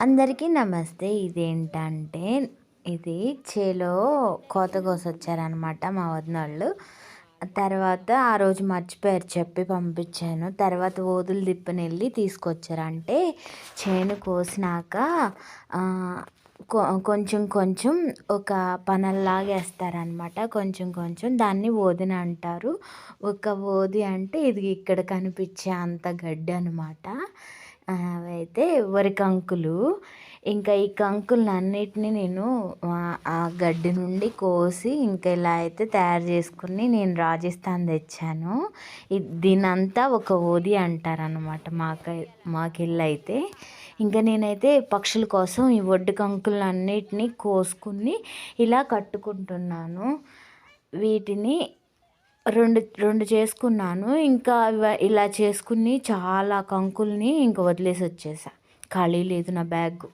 అందరికీ నమస్తే. ఇదేంటంటే ఇది చేలో కోత కోసొచ్చారనమాట మా వదిన వాళ్ళు తర్వాత ఆ రోజు మర్చిపోయారు చెప్పి పంపించాను. తర్వాత ఓదులు దిప్పని వెళ్ళి తీసుకొచ్చారంటే చేను కోసినాక కొంచెం కొంచెం ఒక పనల్లాగేస్తారనమాట కొంచెం కొంచెం దాన్ని ఓదిన అంటారు. ఒక ఓది అంటే ఇది ఇక్కడ కనిపించే అంత గడ్డి అనమాట అయితే వరి కంకులు? ఇంకా ఈ కంకులను అన్నిటిని నేను ఆ గడ్డి నుండి కోసి ఇంకా ఇలా అయితే తయారు చేసుకుని నేను రాజస్థాన్ తెచ్చాను. దీనంతా ఒక ఓది అంటారనమాట మాకై మాకెళ్ళి అయితే ఇంకా నేనైతే పక్షుల కోసం ఈ ఒడ్డు కంకులను అన్నిటినీ కోసుకుని ఇలా కట్టుకుంటున్నాను. వీటిని రెండు రెండు చేసుకున్నాను. ఇంకా ఇలా చేసుకుని చాలా కంకుల్ని ఇంక వదిలేసి వచ్చేసా ఖాళీ లేదు నా బ్యాగ్.